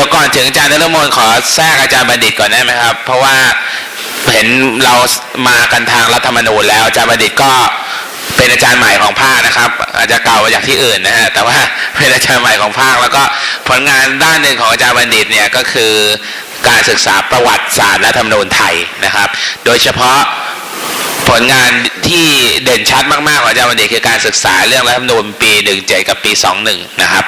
ดี๋ยวก่อนถึงอาจารย์นฤมลขอแทรกอาจารย์บัณฑิตก่อนได้ไหมครับ เพราะว่าเห็นเรามากันทางรัฐธรรมนูญแล้วอาจารย์บัณฑิตก็เป็นอาจารย์ใหม่ของภาคนะครับ อาจจะเก่ามาจากที่อื่นนะฮะแต่ว่าเป็นอาจารย์ใหม่ของภาคแล้วก็ผลงานด้านหนึ่งของอาจารย์บัณฑิตเนี่ยก็คือการศึกษาประวัติศาสตร์และธรรมนูญไทยนะครับ โดยเฉพาะ ผลงานที่เด่นชัดมากๆของอาจารย์วันเดชคือการศึกษาเรื่องรัฐธรรมนูญปี 17 กับปี 21 นะครับ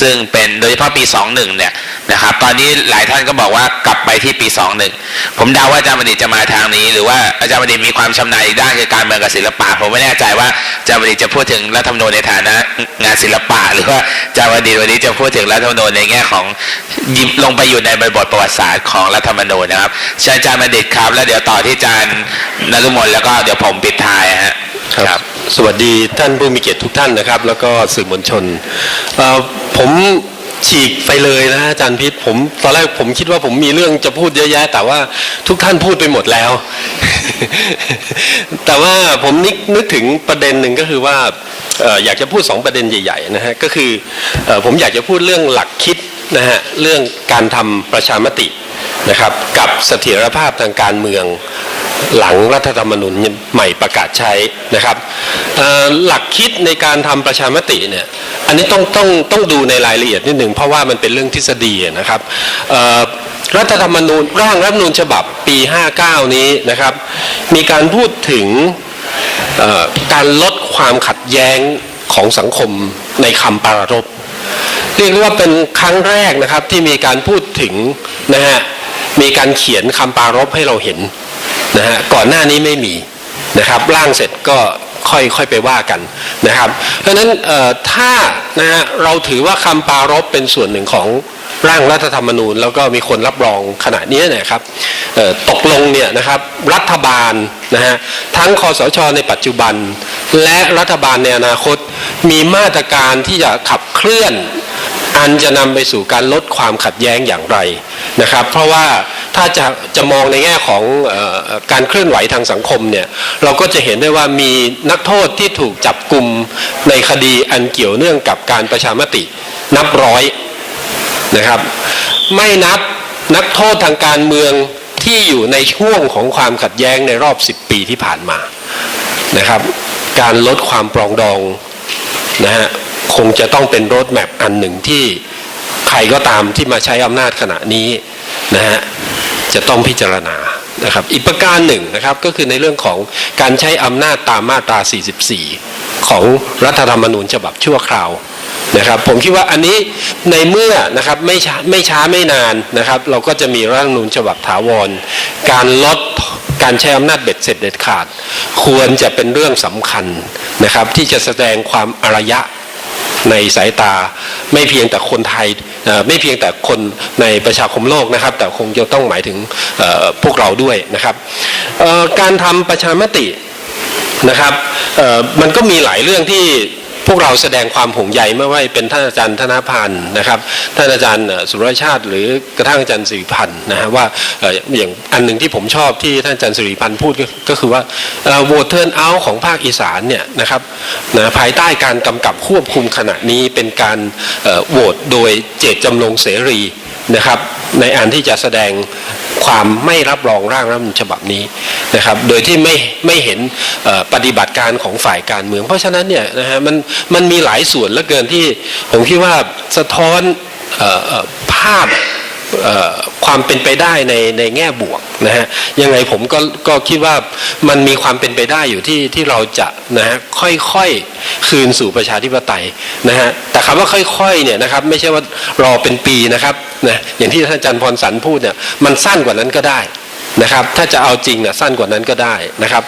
ซึ่งเป็นโดยเฉพาะปี 21 เนี่ยนะครับ ตอนนี้หลายท่านก็บอกว่ากลับไปที่ปี 21 ผมเดาว่าอาจารย์บัณฑิตจะมาทางนี้ หรือว่าอาจารย์บัณฑิตมีความชำนาญอีกด้านคือการเมืองกับศิลปะ ผมไม่แน่ใจว่าอาจารย์บัณฑิตจะพูดถึงรัฐธรรมนูญในฐานะงานศิลปะ หรือว่าอาจารย์บัณฑิตวันนี้จะพูดถึงรัฐธรรมนูญในแง่ของยิบลงไปอยู่ในบริบทประวัติศาสตร์ของรัฐธรรมนูญนะครับเชิญอาจารย์บัณฑิตครับ แล้วเดี๋ยวต่อที่อาจารย์นฤมลแล้วก็เดี๋ยวผมปิดท้ายฮะครับ สวัสดีท่านผู้มีเกียรติทุกท่านนะครับ แล้วก็สื่อมวลชนเอ่อผมฉีกไปเลยนะฮะอาจารย์พิษผมตอนแรกผมคิดว่าผมมีเรื่องจะพูดเยอะแยะ แต่ว่าทุกท่านพูดไปหมดแล้ว แต่ว่าผมนึกนึกถึงประเด็นหนึ่งก็คือว่าเอ่ออยากจะพูดสองประเด็นใหญ่ๆนะฮะก็คือเอ่อผมอยากจะพูดเรื่องหลักคิดนะฮะเรื่องการทำประชามตินะครับกับเสถียรภาพทางการเมือง หลังรัฐธรรมนูญใหม่ประกาศใช้นะครับหลักคิดในการทำประชามติเนี่ยอันนี้ต้องต้องต้องดูในรายละเอียดนิดหนึ่งเพราะว่ามันเป็นเรื่องทฤษฎีนะครับรัฐธรรมนูญร่างรัฐธรรมนูญฉบับปี 59 นี้นะครับ มีการพูดถึงการลดความขัดแย้งของสังคมในคำปรารภเรียกได้ว่าเป็นครั้งแรกนะครับที่มีการพูดถึงนะฮะมีการเขียนคำปรารภให้เราเห็น นะฮะก่อนหน้านี้ไม่มีนะครับร่างเสร็จก็ค่อยค่อยไปว่ากันนะครับ เพราะฉะนั้นถ้านะฮะเราถือว่าคำปารภเป็นส่วนหนึ่งของร่างรัฐธรรมนูญ แล้วก็มีคนรับรองขณะนี้เนะครับตกลงเนี่ยนะครับรัฐบาลนะฮะทั้งคอสชในปัจจุบัน และรัฐบาลในอนาคต มีมาตรการที่จะขับเคลื่อน อันจะนำไปสู่การลดความขัดแย้งอย่างไร นะครับ เพราะว่าถ้าจะจะมองในแง่ของออการเคลื่อนไหวทางสังคมเนี่ยเราก็จะเห็นได้ว่ามีนักโทษที่ถูกจับกลุ่มในคดีอันเกี่ยวเนื่องกับการประชามตินับร้อยนะครับ ไม่นับนักโทษทางการเมืองที่อยู่ในช่วงของความขัดแย้งในรอบ 10 ปีที่ผ่านมานะครับ การลดความปรองดองนะฮะคงจะต้องเป็นโรดแมพอันหนึ่งที่ ใครก็ตามที่มาใช้อำนาจขณะนี้นะฮะจะต้องพิจารณานะครับอีกประการหนึ่งนะครับก็คือในเรื่องของการใช้อำนาจตามมาตรา 44 ของรัฐธรรมนูญฉบับชั่วคราวนะครับผมคิดว่าอันนี้ในเมื่อนะครับไม่ช้าไม่ช้าไม่นานนะครับ เราก็จะมีรัฐธรรมนูญฉบับถาวร การลดการใช้อำนาจเบ็ดเสร็จเด็ดขาด ควรจะเป็นเรื่องสำคัญนะครับที่จะแสดงความอารยะ ในสายตา ไม่เพียงแต่คนไทยไม่เพียงแต่คนในประชาคมโลกนะครับ แต่คงจะต้องหมายถึงพวกเราด้วยนะครับการทำประชามตินะครับมันก็มีหลายเรื่องที่ พวกเราแสดงความห่วงใยไม่ว่าเป็นท่านอาจารย์ธนพันธ์นะครับท่านอาจารย์สุรชาติหรือกระทั่งอาจารย์สิริพันธ์นะฮะว่าอย่างอันหนึ่งที่ผมชอบที่ท่านอาจารย์สิริพันธ์พูดก็คือว่าโหวตเทิร์นเอาของภาคอีสานเนี่ยนะครับนะภายใต้การกำกับควบคุมขณะนี้เป็นการโหวตโดยเจตจำนงเสรีนะครับในอันที่จะแสดง ความไม่รับรองร่างรัฐธรรมนูญฉบับนี้นะครับ โดยที่ไม่ไม่เห็นปฏิบัติการของฝ่ายการเมือง เพราะฉะนั้นเนี่ยนะฮะมันมันมีหลายส่วนเหลือเกินที่ผมคิดว่าสะท้อนออภาพความเป็นไปได้ในในแง่บวกนะฮะยังไงผมก็ก็คิดว่ามันมีความเป็นไปได้อยู่ที่ที่เราจะนะฮะค่อยๆคืนสู่ประชาธิปไตยนะฮะแต่คำว่าค่อยๆเนี่ยนะครับไม่ใช่ว่ารอเป็นปีนะครับ นะอย่างที่ท่านอาจารย์พรสันพูดเนี่ยมันสั้นกว่านั้นก็ได้นะครับ ถ้าจะเอาจริงเนี่ยสั้นกว่านั้นก็ได้นะครับ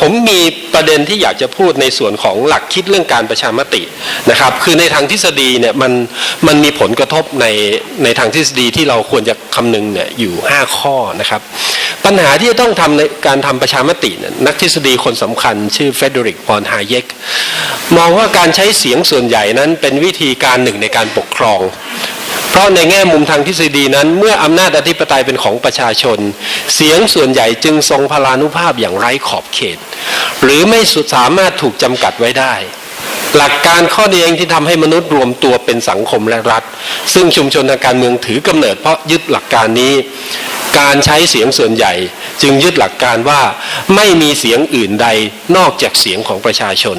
ผมมีประเด็นที่อยากจะพูดในส่วนของหลักคิดเรื่องการประชามตินะครับ คือในทางทฤษฎีเนี่ยมันมันมีผลกระทบในในทางทฤษฎีที่เราควรจะคำนึงเนี่ยอยู่ 5 ข้อนะครับ ปัญหาที่จะต้องทำในการทำประชามติน,นักทฤษฎีคนสำคัญ ชื่อเฟเดริกพอนฮาเยกมองว่าการใช้เสียงส่วนใหญ่นั้นเป็นวิธีการหนึ่งในการปกครอง ราะในแง่มุมทางทฤษฎีนั้น เมื่ออำนาจอธิปไตยเป็นของประชาชน เสียงส่วนใหญ่จึงทรงพลานุภาพอย่างไร้ขอบเขต หรือไม่สุดสามารถถูกจำกัดไว้ได้ หลักการข้อเดียวเองที่ทำให้มนุษย์รวมตัวเป็นสังคมและรัฐ ซึ่งชุมชนทางการเมืองถือกำเนิดเพราะยึดหลักการนี้ การใช้เสียงส่วนใหญ่ จึงยึดหลักการว่าไม่มีเสียงอื่นใดนอกจากเสียงของประชาชน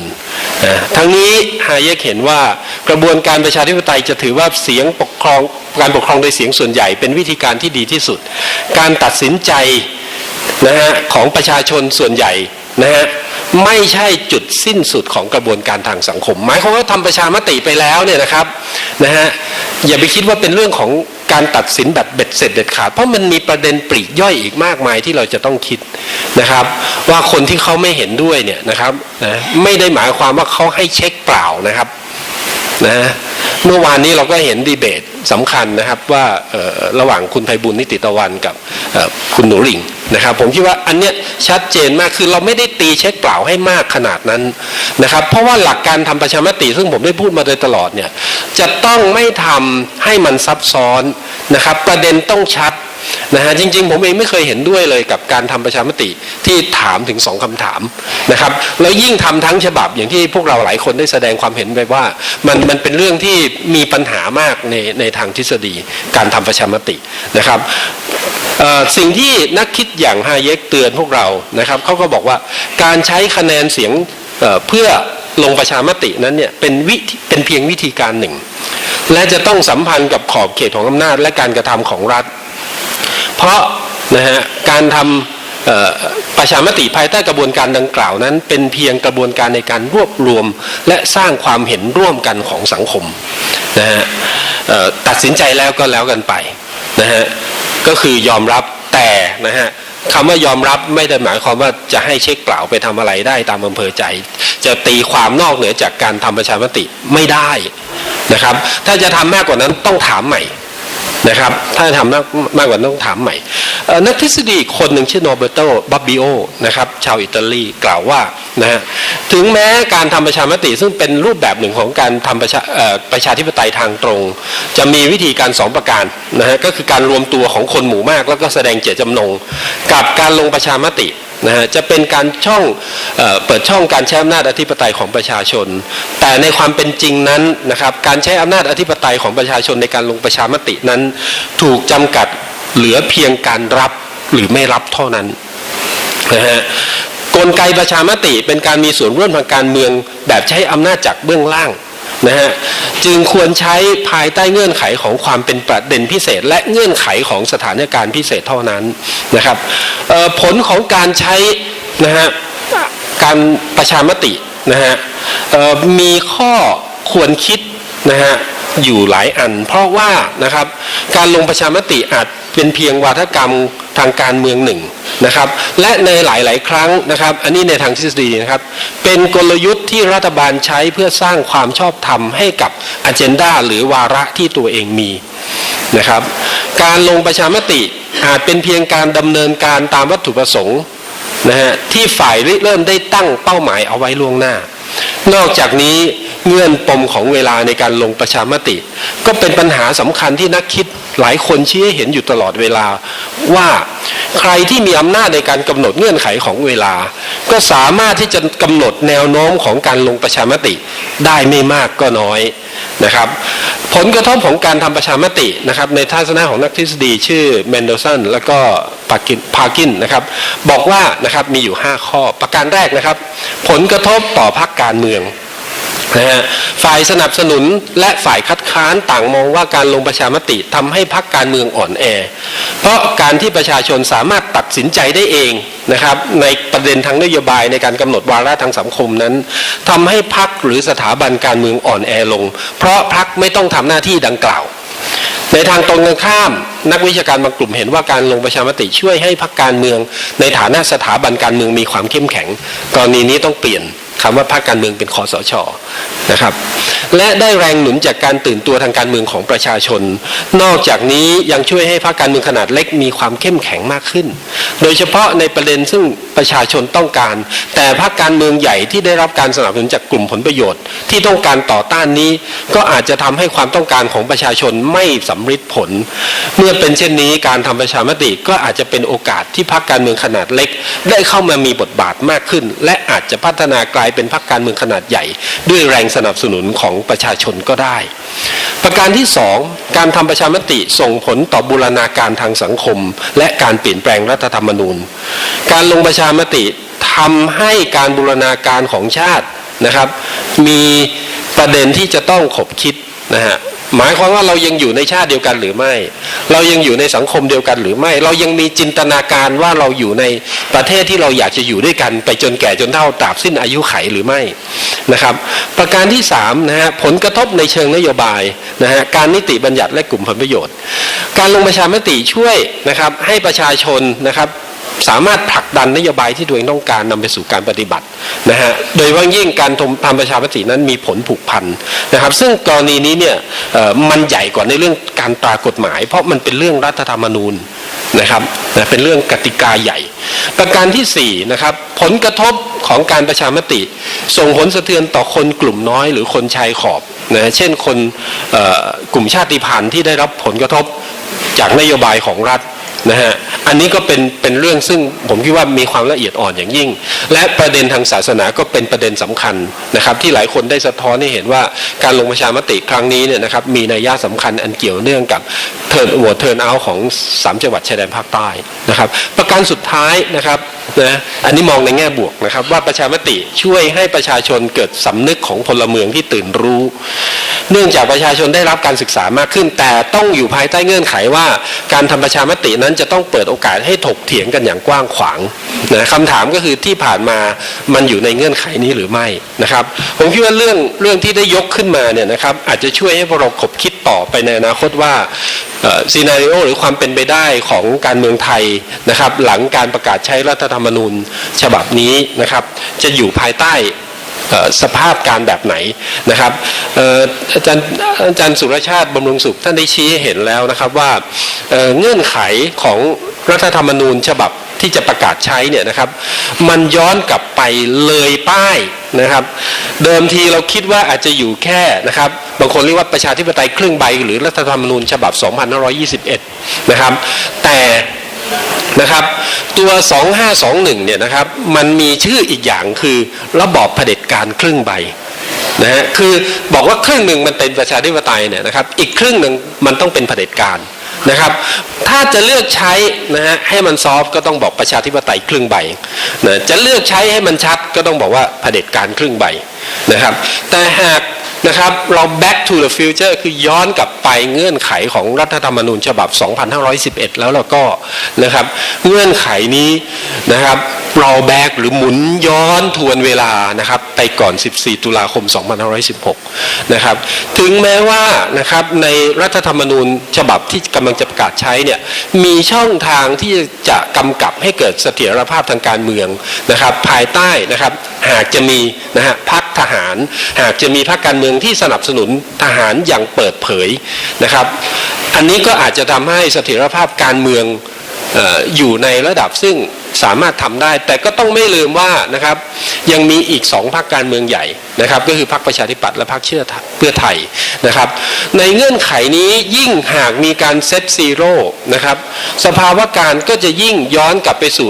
นะทั้งนี้ฮายเยกเห็นว่ากระบวนการประชาธิปไตยจะถือว่าเสียงปกครองการปกครองโดยเสียงส่วนใหญ่ เป็นวิธีการที่ดีที่สุด การตัดสินใจนะฮะของประชาชนส่วนใหญ่ นะฮะไม่ใช่จุดสิ้นสุดของกระบวนการทางสังคม หมายความว่าทำประชามติไปแล้วเนี่ยนะครับนะฮะอย่าไปคิดว่าเป็นเรื่องของการตัดสินแบบเบ็ดเสร็จเด็ดขาดเพราะมันมีประเด็นปลีกย่อยอีกมากมายที่เราจะต้องคิดนะครับ ว่าคนที่เขาไม่เห็นด้วยเนี่ยนะครับนะไม่ได้หมายความว่าเขาให้เช็คเปล่านะครับนะเมื่อวานนี้เราก็เห็นดีเบตสำคัญนะครับว่าระหว่างคุณไพบุญนิติตะวันกับคุณหนูหลิง นะครับผมคิดว่าอันเนี้ยชัดเจนมากคือเราไม่ได้ตีเช็คเปล่าให้มากขนาดนั้นนะครับ เพราะว่าหลักการทำประชามติ ซึ่งผมได้พูดมาโดยตลอดเนี่ยจะต้องไม่ทำให้มันซับซ้อนนะครับ ประเด็นต้องชัดนะฮะจริงๆ ผมเองไม่เคยเห็นด้วยเลยกับการทำประชามติที่ถามถึงสองคำถามนะครับแล้วยิ่งทำทั้งฉบับอย่างที่พวกเราหลายคนได้แสดงความเห็นไปว่า มันมันเป็นเรื่องที่มีปัญหามากในในทางทฤษฎีการทำประชามตินะครับ สิ่งที่นักคิดอย่างฮาเยกเตือนพวกเรานะครับเขาก็บอกว่าการใช้คะแนนเสียงเพื่อลงประชามตินั้นเนี่ยเป็นวิเป็นเพียงวิธีการหนึ่ง และจะต้องสัมพันธ์กับขอบเขตของอำนาจและการกระทำของรัฐ เพราะนะฮะการทำประชามติภายใต้กระบวนการดังกล่าวนั้น เป็นเพียงกระบวนการในการรวบรวม และสร้างความเห็นร่วมกันของสังคมนะฮะตัดสินใจแล้วก็แล้วกันไป นะฮะก็คือยอมรับแต่นะฮะคำว่ายอมรับไม่ได้หมายความว่าจะให้เช็คเปล่าไปทำอะไรได้ตามอำเภอใจ จะตีความนอกเหนือจากการทำประชามติไม่ได้นะครับ ถ้าจะทำมากกว่านั้นต้องถามใหม่ นะครับ ถ้าทำมากมากกว่านั้นต้องถามใหม่ นักทฤษฎีคนหนึ่งชื่อโนเบโตบับบิโอนะครับชาวอิตาลีกล่าวว่านะฮะถึงแม้การทำประชามติซึ่งเป็นรูปแบบหนึ่งของการทำประชาเอ่อประชาธิปไตยทางตรง จะมีวิธีการสองประการนะฮะก็คือการรวมตัวของคนหมู่มาก แล้วก็แสดงเจตจำนง กับการลงประชามติ นะฮะจะเป็นการช่องเอเปิดช่องการใช้อำนาจอธิปไตยของประชาชน แต่ในความเป็นจริงนั้นนะครับการใช้อำนาจอธิปไตยของประชาชนในการลงประชามตินั้น ถูกจำกัดเหลือเพียงการรับหรือไม่รับเท่านั้นนะฮะกลไกประชามติเป็นการมีส่วนร่วมทางการเมืองแบบใช้อำนาจจากเบื้องล่าง นะฮะจึงควรใช้ภายใต้เงื่อนไขของความเป็นประเด็นพิเศษ และเงื่อนไขของสถานการณ์พิเศษเท่านั้นนะครับผลของการใช้นะฮะการประชามตินะฮะมีข้อควรคิดนะฮะ อยู่หลายอัน เพราะว่านะครับการลงประชามติอาจเป็นเพียงวาทกรรมทางการเมืองหนึ่งนะครับและในหลาย ๆ ครั้งนะครับ อันนี้ในทางทฤษฎีนะครับ เป็นกลยุทธ์ที่รัฐบาลใช้เพื่อสร้างความชอบธรรมให้กับอ g e n d a หรือวาระที่ตัวเองมีนะครับ การลงประชามติอาจเป็นเพียงการดำเนินการตามวัตถุประสงค์นะฮะที่ฝ่ายริเริ่มได้ตั้งเป้าหมายเอาไว้ล่วงหน้า นอกจากนี้ เงื่อนปมของเวลาในการลงประชามติ ก็เป็นปัญหาสำคัญที่นักคิดหลายคนชี้ให้เห็นอยู่ตลอดเวลา ว่าใครที่มีอำนาจในการกำหนดเงื่อนไขของเวลา ก็สามารถที่จะกำหนดแนวโน้มของการลงประชามติได้ไม่มากก็น้อยนะครับ ผลกระทบของการทำประชามตินะครับในทัศนะของนักทฤษฎีชื่อเมนเดลสันแล้วก็ปากินพากินนะครับบอกว่านะครับมีอยู่ 5 ข้อประการแรกนะครับ ผลกระทบต่อพรรคการเมือง นะฮะฝ่ายสนับสนุนและฝ่ายคัดค้านต่างมองว่าการลงประชามติทำให้พรรคการเมืองอ่อนแอ เพราะการที่ประชาชนสามารถตัดสินใจได้เองนะครับในประเด็นทางนโยบายในการกำหนดวาระทางสังคมนั้นทำให้พรรคหรือสถาบันการเมืองอ่อนแอลง เพราะพรรคไม่ต้องทำหน้าที่ดังกล่าวในทางตรงกันข้าม นักวิชาการบางกลุ่มเห็นว่าการลงประชามติช่วยให้พรรคการเมือง ในฐานะสถาบันการเมืองมีความเข้มแข็ง กรณีนี้ต้องเปลี่ยน คำว่าพรรคการเมืองเป็นคอสชนะครับ และได้แรงหนุนจากการตื่นตัวทางการเมืองของประชาชน นอกจากนี้ยังช่วยให้พรรคการเมืองขนาดเล็กมีความเข้มแข็งมากขึ้น โดยเฉพาะในประเด็นซึ่งประชาชนต้องการ แต่พรรคการเมืองใหญ่ที่ได้รับการสนับสนุนจากกลุ่มผลประโยชน์ ที่ต้องการต่อต้านนี้ ก็อาจจะทำให้ความต้องการของประชาชนไม่สำฤทธิ์ผล เมื่อเป็นเช่นนี้การทำประชามติก็อาจจะเป็นโอกาสที่พรรคการเมืองขนาดเล็ก ได้เข้ามามีบทบาทมากขึ้น และอาจจะพัฒนากลายายเป็นพรรคการเมืองขนาดใหญ่ ด้วยแรงสนับสนุนของประชาชนก็ได้ ประการที่สองการทำประชามติส่งผลต่อบูรณาการทางสังคม และการเปลี่ยนแปลงรัฐธรรมนูญ การลงประชามติทำให้การบูรณาการของชาตินะครับ มีประเด็นที่จะต้องขบคิดนะฮะ หมายความว่าเรายังอยู่ในชาติเดียวกันหรือไม่ เรายังอยู่ในสังคมเดียวกันหรือไม่ เรายังมีจินตนาการว่าเราอยู่ในประเทศที่เราอยากจะอยู่ด้วยกัน ไปจนแก่จนเฒ่าตราบสิ้นอายุไขหรือไม่นะครับ ประการที่สามนะฮะผลกระทบในเชิงนโยบายนะฮะการนิติบัญญัติและกลุ่มผลประโยชน์ การลงประชามติช่วยนะครับให้ประชาชนนะครับ สามารถผลักดันนโยบายที่ตัวเองต้องการนำไปสู่การปฏิบัตินะฮะโดยว่ายิ่งการทำประชามตินั้นมีผลผูกพันนะครับ ซึ่งกรณีนี้เนี่ยมันใหญ่กว่าในเรื่องการตรากฎหมาย เพราะมันเป็นเรื่องรัฐธรรมนูญนะครับนะเป็นเรื่องกติกาใหญ่ ประการที่สี่นะครับผลกระทบของการประชามติ ส่งผลสะเทือนต่อคนกลุ่มน้อย หรือคนชายขอบนะเช่นคนกลุ่มชาติพันธุ์ที่ได้รับผลกระทบจากนโยบายของรัฐ นะฮะอันนี้ก็เป็นเป็นเรื่องซึ่งผมคิดว่ามีความละเอียดอ่อนอย่างยิ่ง และประเด็นทางศาสนาก็เป็นประเด็นสำคัญนะครับ ที่หลายคนได้สะท้อนให้เห็นว่าการลงประชามติครั้งนี้เนี่ยนะครับมีนัยยะสำคัญอันเกี่ยวเนื่องกับเทิร์นโหวตเทิร์นเอาของสามจังหวัดชายแดนภาคใต้นะครับประการสุดท้ายนะครับนะอันนี้มองในแง่บวกนะครับ ว่าประชามติช่วยให้ประชาชนเกิดสำนึกของพลเมืองที่ตื่นรู้ เนื่องจากประชาชนได้รับการศึกษามากขึ้น แต่ต้องอยู่ภายใต้เงื่อนไขว่าการทำประชามตินั้นจะต้องเปิดโอกาสให้ถกเถียงกันอย่างกว้างขวางนะคำถามก็คือที่ผ่านมามันอยู่ในเงื่อนไขนี้หรือไม่นะครับ ผมคิดว่าเรื่องเรื่องที่ได้ยกขึ้นมาเนี่ยนะครับอาจจะช่วยให้พวกเราขบคิดต่อไปในอนาคตว่าซีนารีโอหรือความเป็นไปได้ของการเมืองไทยนะครับ หลังการประกาศใช้รัฐธรรมนูญฉบับนี้นะครับ จะอยู่ภายใต้ สภาพการแบบไหนนะครับอาจารย์อาจารย์สุรชาติบำรุงสุขท่านได้ชี้ให้เห็นแล้วนะครับว่าเเงื่อนไขของรัฐธรรมนูญฉบับที่จะประกาศใช้เนี่ยนะครับ มันย้อนกลับไปเลยป้ายนะครับ เดิมทีเราคิดว่าอาจจะอยู่แค่นะครับ บางคนเรียกว่าประชาธิปไตยครึ่งใบ หรือรัฐธรรมนูญฉบับ 2521 นะครับ แต่ นะครับ ตัว 2521เนี่ยนะครับมันมีชื่ออีกอย่างคือระบอบเผด็จการครึ่งใบนะฮะคือบอกว่าครึ่งหนึ่งมันเป็นประชาธิปไตยเนี่ยนะครับอีกครึ่งหนึ่งมันต้องเป็นเผด็จการนะครับ ถ้าจะเลือกใช้นะฮะให้มันซอฟต์ก็ต้องบอกประชาธิปไตยครึ่งใบนะจะเลือกใช้ให้มันชัดก็ต้องบอกว่าเผด็จการครึ่งใบนะครับ แต่หาก นะครับ เรา back to the future คือย้อนกลับไปเงื่อนไขของรัฐธรรมนูญฉบับ 2511 แล้วเราก็นะครับ เงื่อนไขนี้นะครับเราแบกหรือหมุนย้อนทวนเวลานะครับ ไปก่อน 14 ตุลาคม 2516 นะครับ ถึงแม้ว่านะครับในรัฐธรรมนูญฉบับที่กำลังจะประกาศใช้เนี่ยมีช่องทางที่จะกำกับให้เกิดเสถียรภาพทางการเมืองนะครับ ภายใต้นะครับหากจะมีนะฮะพักทหาร หากจะมีพรรคการเมืองที่สนับสนุนทหารอย่างเปิดเผยนะครับ อันนี้ก็อาจจะทำให้เสถียรภาพการเมือง อยู่ในระดับซึ่งสามารถทำได้ แต่ก็ต้องไม่ลืมว่านะครับยังมีอีกสองพรรคการเมืองใหญ่นะครับ ก็คือพรรคประชาธิปัตย์และพรรคเชื่อเพื่อไทยนะครับ ในเงื่อนไขนี้ยิ่งหากมีการเซตซีโร่นะครับสภาวะการก็จะยิ่งย้อนกลับไปสู่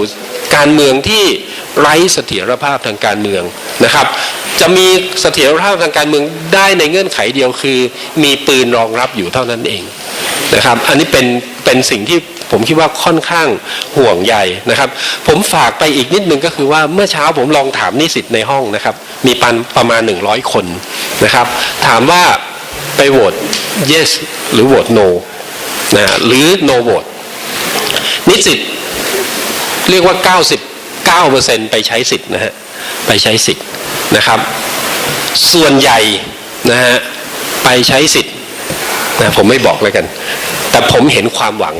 การเมืองที่ไร้เสถียรภาพทางการเมืองนะครับ จะมีเสถียรภาพทางการเมืองได้ในเงื่อนไขเดียวคือ มีปืนรองรับอยู่เท่านั้นเองนะครับ อันนี้เป็นเป็นสิ่งที่ ผมคิดว่าค่อนข้างห่วงใยนะครับ ผมฝากไปอีกนิดนึงก็คือว่าเมื่อเช้าผมลองถามนิสิตในห้องนะครับ มีปันประมาณ 100 คนนะครับ ถามว่าไปโหวต yes หรือโหวต no นะหรือ no vote นิสิตเรียกว่า 99%ไปใช้สิทธิ์นะฮะไปใช้สิทธิ์นะครับ ส่วนใหญ่นะฮะไปใช้สิทธิ์นะผมไม่บอกเลยกัน แต่ผมเห็นความหวัง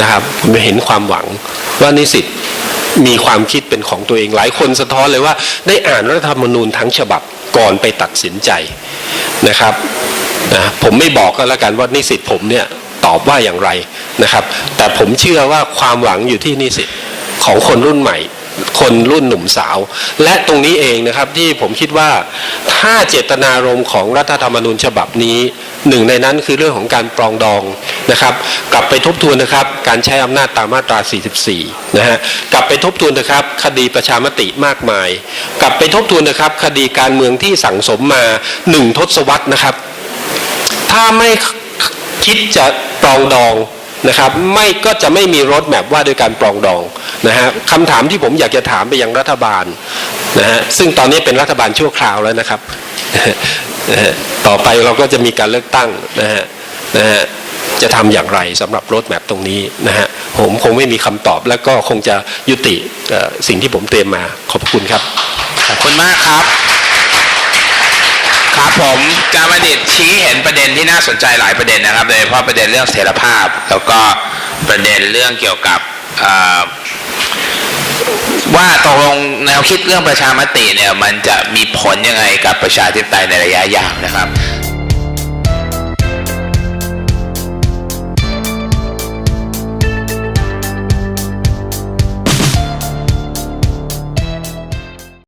นะครับผมเห็นความหวังว่านิสิตมีความคิดเป็นของตัวเองหลายคนสะท้อนเลยว่า ได้อ่านรัฐธรรมนูญทั้งฉบับก่อนไปตัดสินใจนะครับนะผมไม่บอกก็แล้วกันว่านิสิตผมเนี่ยตอบว่าอย่างไรนะครับ แต่ผมเชื่อว่าความหวังอยู่ที่นิสิตของคนรุ่นใหม่ คนรุ่นหนุ่มสาว และตรงนี้เองนะครับที่ผมคิดว่าถ้าเจตนารมณ์ของรัฐธรรมนูญฉบับนี้ หนึ่งในนั้นคือเรื่องของการปรองดองนะครับ กลับไปทบทวนนะครับ การใช้อำนาจตามมาตรา 44 นะฮะกลับไปทบทวนนะครับ คดีประชามติมากมาย กลับไปทบทวนนะครับ คดีการเมืองที่สั่งสมมาหนึ่งทศวรรษนะครับ ถ้าไม่คิดจะปรองดองนะครับไม่ก็จะไม่มีรถแมพว่าด้วยการปรองดองนะฮะคำถามที่ผมอยากจะถามไปยังรัฐบาลนะฮะซึ่งตอนนี้เป็นรัฐบาลชั่วคราวแล้วนะครับ นะฮะต่อไปเราก็จะมีการเลือกตั้งนะฮะนะฮะจะทำอย่างไรสำหรับรถแมพตรงนี้นะฮะผมคงไม่มีคำตอบแล้วก็คงจะยุติสิ่งที่ผมเตรียมมาขอบคุณครับขอบคุณมากครับ ครับผมอาจารย์บัณฑิตชี้เห็นประเด็นที่น่าสนใจหลายประเด็นนะครับโดยเฉพาะประเด็นเรื่องเสถียรภาพ แล้วก็ประเด็นเรื่องเกี่ยวกับอ่อ ว่าตกลงแนวคิดเรื่องประชามติเนี่ยมันจะมีผลยังไงกับประชาธิปไตยในระยะยาวนะครับ